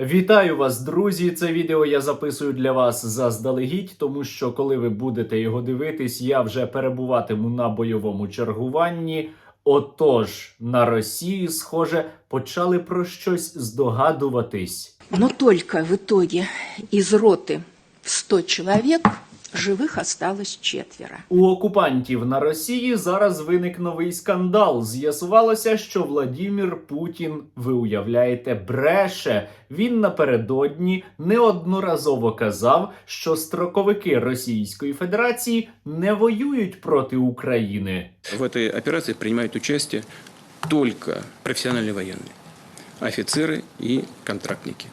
Вітаю вас, друзі! Це відео я записую для вас заздалегідь, тому що коли ви будете його дивитись, я вже перебуватиму на бойовому чергуванні. Отож, на Росії, схоже, почали про щось здогадуватись. Но только в итоге из роты в 100 человек живых осталось четверо. У окупантів на Росії зараз виник новий скандал. З'ясувалося, що Владімір Путін, ви уявляєте, бреше. Він напередодні неодноразово казав, що строковики Російської Федерації не воюють проти України. В этой операции принимают участие только профессиональные военные, офицеры и контрактники.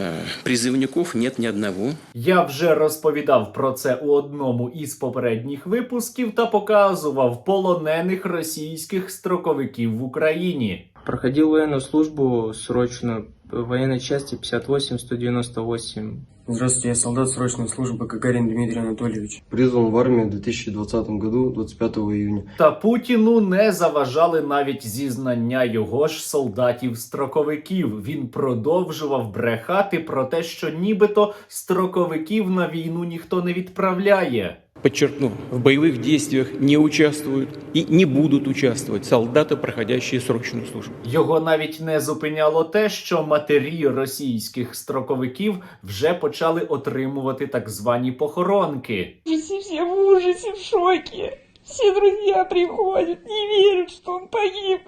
Э, Призывников нет ні одного. Я вже розповідав про це у одному із попередніх випусків та показував полонених російських строковиків в Україні. Проходив воєнну службу срочно военной части 58-198. Здравствуйте, я солдат срочной службы Гагарин Дмитрий Анатольевич. Призван в армию в 2020 году 25 июня. Та Путіну не заважали навіть зізнання його ж солдатів-строковиків. Він продовжував брехати про те, що нібито строковиків на війну ніхто не відправляє. Подчеркну, в боевых действиях не участвуют и не будут участвовать солдаты, проходящие срочную службу. Його навіть не зупиняло те, що матері російських строковиків вже почали отримувати так звані похоронки. ужасе, все в ужасе, в шоке. Все друзья приходят, не верят, что он погиб.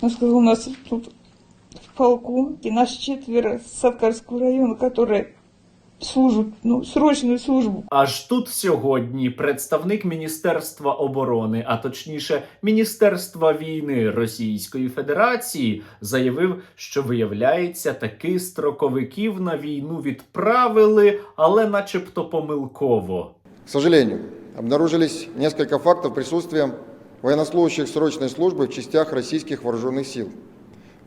Он сказал, у нас тут в полку, и нас четверо с Савкарского района, которые служат, ну, срочную службу. Аж тут сьогодні представник Міністерства оборони, а точніше Міністерства війни Російської Федерації, заявив, що виявляється, таки строковиків на війну відправили, але начебто помилково. К сожалению, обнаружились несколько фактов присутствия военнослужащих срочной службы в частях российских вооруженных сил,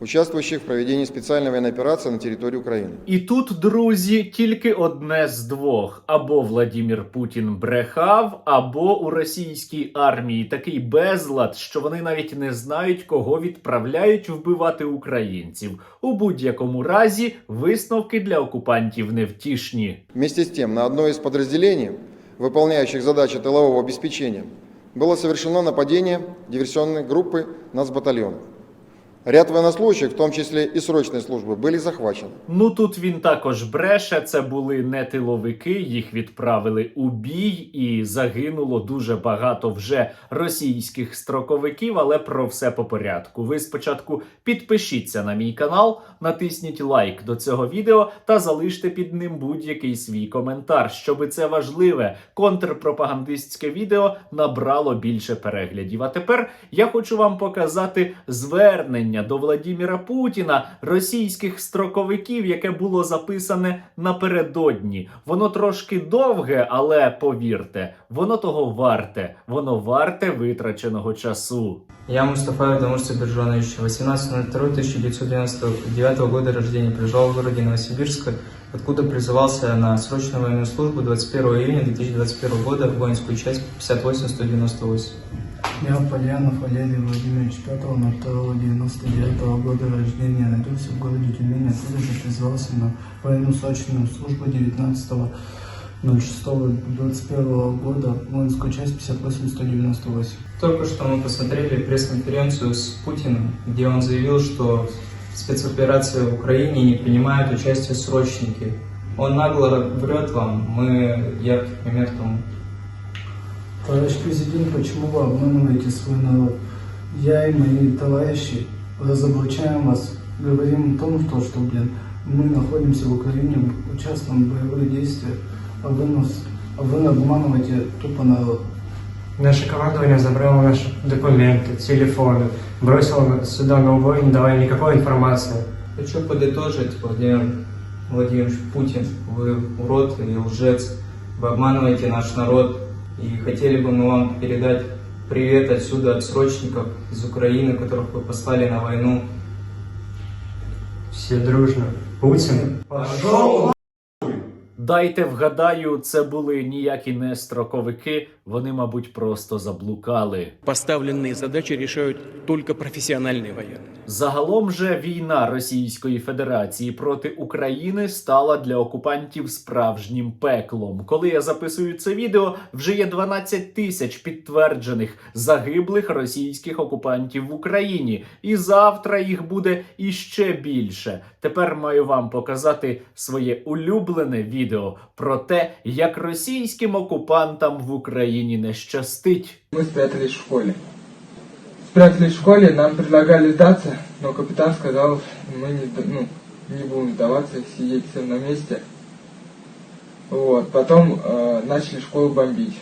участвующих в проведении специальной военной операции на территории Украины. І тут, друзі, тільки одне з двох: або Владімір Путін брехав, або у російській армії такий безлад, що вони навіть не знають, кого відправляють вбивати українців. У будь-якому разі висновки для окупантів невтішні. Вместе с тем, на одно из подразделений, выполняющих задачи тылового обеспечения, было совершено нападение диверсионной группы нацбатальона. Ряд военнослужащих, в том числе и срочной службы, были захвачены. Ну тут він також бреше. Це були не тиловики, їх відправили у бій, і загинуло дуже багато вже російських строковиків. Але про все по порядку. Ви спочатку підпишіться на мій канал, натисніть лайк до цього відео та залиште під ним будь-який свій коментар, щоби це важливе контрпропагандистське відео набрало більше переглядів. А тепер я хочу вам показати звернення до Владіміра Путіна російських строковиків, яке було записане напередодні. Воно трошки довге, але повірте, воно того варте. Воно варте витраченого часу. Я Мустафаев Дамур Сабиржанович, 18.02.1999 года рождения, проживал в городе Новосибирска, откуда призывался на срочную военную службу 21 июня 2021 года в воинскую часть 58-198. Я Полянов Валерий Владимирович 5.02.99 года рождения родился в городе Тюмень, откуда же призвался на военную срочную службу 19.06.21 года в воинскую часть 58-198. Только что мы посмотрели пресс-конференцию с Путиным, где он заявил, что в спецоперации в Украине не принимают участие срочники. Он нагло врет вам, мы яркий пример тому. Товарищ президент, почему вы обманываете свой народ? Я и мои товарищи разоблачаем вас, говорим о том, что, что блин, мы находимся в Украине, участвуем в боевых действиях, а вы нас, а вы обманываете тупо народ. Наше командование забрало наши документы, телефоны, бросило сюда на убой, не давая никакой информации. Хочу подытожить, Владимир Владимирович Путин, вы урод и лжец, вы обманываете наш народ, и хотели бы мы вам передать привет отсюда от срочников из Украины, которых вы послали на войну. Все дружно. Путин. Дайте вгадаю, це були ніякі не строковики. Вони, мабуть, просто заблукали. Поставленные задачи решают только профессиональные военные. Загалом же війна Російської Федерації проти України стала для окупантів справжнім пеклом. Коли я записую це відео, вже є 12 тисяч підтверджених загиблих російських окупантів в Україні, і завтра їх буде іще більше. Тепер маю вам показати своє улюблене відео про те, як російським окупантам в Україні Не щастить. Мы спрятались в школе. Спрятались в школе, нам предлагали сдаться, но капитан сказал, мы не, сда- ну, не будем сдаваться, сидеть всем на месте. Вот, потом э, начали школу бомбить.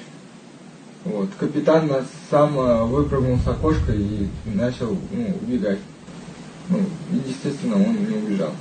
Вот, капитан нас сам э, выпрыгнул с окошка и начал ну, убегать. Ну, и, естественно, он не убежал.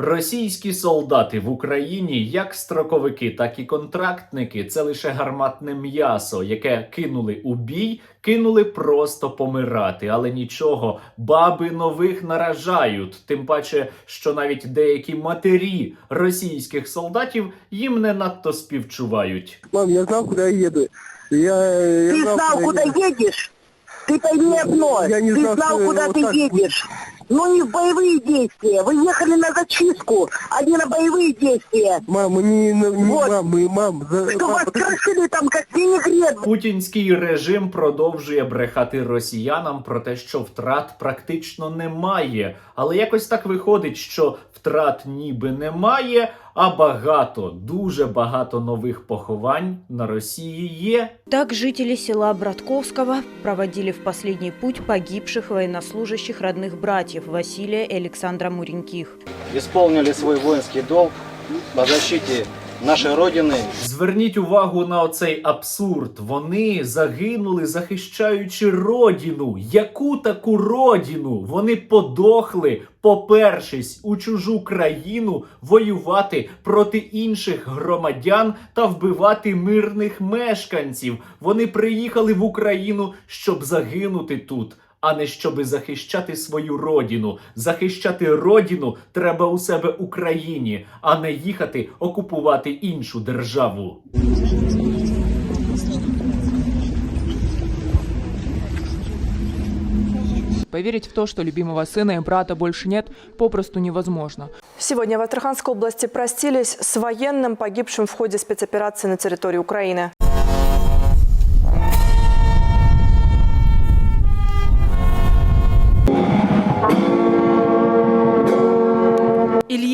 Російські солдати в Україні, як строковики, так і контрактники, це лише гарматне м'ясо, яке кинули у бій, кинули просто помирати. Але нічого, баби нових наражають. Тим паче, що навіть деякі матері російських солдатів їм не надто співчувають. Мам, я знал, куда я еду. Я, я Ты знал, куда едешь? Ты пойми одно. Я не ты знал, знал, что куда вот ты так едешь. Но не в боевые действия. Вы ехали на зачистку, а не на боевые действия. Мам, мы не, не Вот. мам, мы, мам, за, Что мам, вас подожди. крошили там, как винегрет. Путінський режим продовжує брехати росіянам про те, що втрат практично немає. Але якось так виходить, що втрат ніби немає, а багато, дуже багато нових поховань на Росії є. Так жители села Братковского проводили в последний путь погибших военнослужащих родных братьев Василия и Александра Муреньких. исполнили свой воинский долг по защите нашей Родины Зверніть увагу на оцей абсурд. Вони загинули, захищаючи родину. Яку таку родину? Вони подохли, попершись у чужу країну воювати проти інших громадян та вбивати мирних мешканців. Вони приїхали в Україну, щоб загинути тут А не щоби захищати свою родину. Захищати родину треба у себе в Україні, а не їхати окупувати іншу державу. Поверить в то, что любимого сына и брата больше нет, попросту невозможно. Сегодня в Астраханской области простились с военным, погибшим в ходе спецоперации на территории Украины.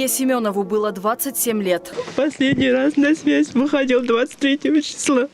Семенову было 27 лет. Последний раз на связь выходил 23 числа.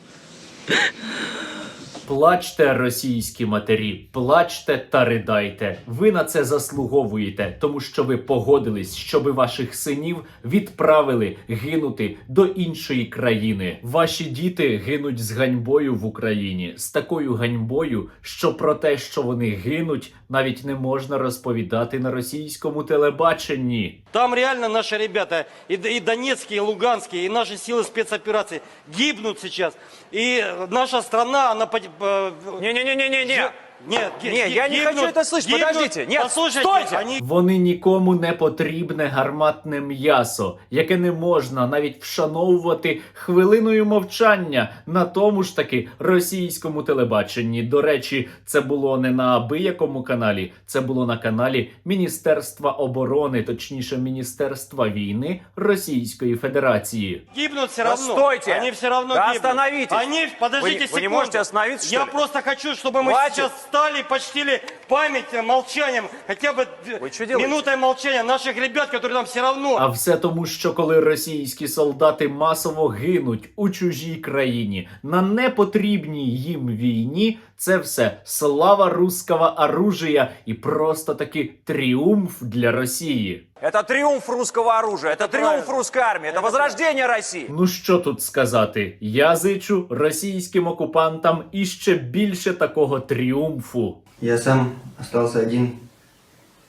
Плачте, російські матері, плачте та ридайте. Ви на це заслуговуєте, тому що ви погодились, щоби ваших синів відправили гинути до іншої країни. Ваші діти гинуть з ганьбою в Україні, з такою ганьбою, що про те, що вони гинуть, навіть не можна розповідати на російському телебаченні. Там реально наши ребята, и, и донецкие, и луганские, и наши силы спецоперации гибнут сейчас. И наша страна, она... Не-не-не-не-не! Нет, Не, я не хочу это слышать, подождите, нет, послушайте, стойте! Они Вони нікому не потрібне гарматне м'ясо, яке не можна навіть вшановувати хвилиною мовчання на тому ж таки російському телебаченні. До речі, це було не на абиякому каналі, це було на каналі Міністерства оборони, точніше Міністерства війни Російської Федерації. гибнут все Да равно. стойте! Они все равно Да гибнут. остановитесь! Они, подождите Вы не- вы не секунду. можете остановиться, что Я ли? просто хочу, чтобы мы Хватит! сейчас встали и почтили память э, молчанием, хотя бы д- Вы что делаете? минутой молчания наших ребят, которые нам все равно. А все тому, що коли російські солдати масово гинуть у чужій країні на непотрібній їм війні, це все слава руского оружия і просто таки тріумф для Росії. Это триумф русского оружия, это, триумф русской армии, это возрождение России. Ну що тут сказати? Я зичу російським окупантам іще більше такого тріумфу. Я сам остался один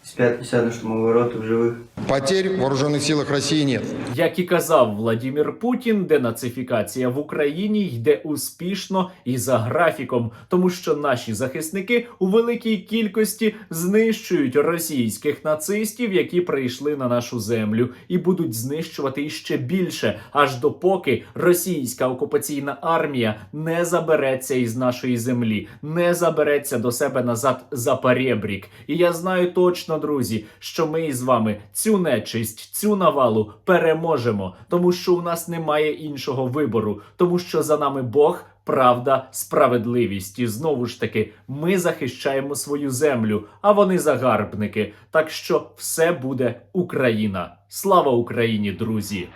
с 50 штурмовой роты в живых. Потерь в вооруженных силах России нет. Як і казав Владімір Путін, денацифікація в Україні йде успішно і за графіком, тому що наші захисники у великій кількості знищують російських нацистів, які прийшли на нашу землю, і будуть знищувати іще більше, аж допоки російська окупаційна армія не забереться із нашої землі, не забереться до себе назад за перебрік. І я знаю точно, друзі, що ми із вами цю нечисть, цю навалу переможемо, тому що у нас немає іншого вибору, тому що за нами Бог. Правда, справедливість, і знову ж таки, ми захищаємо свою землю, а вони загарбники. Так що все буде Україна. Слава Україні, друзі!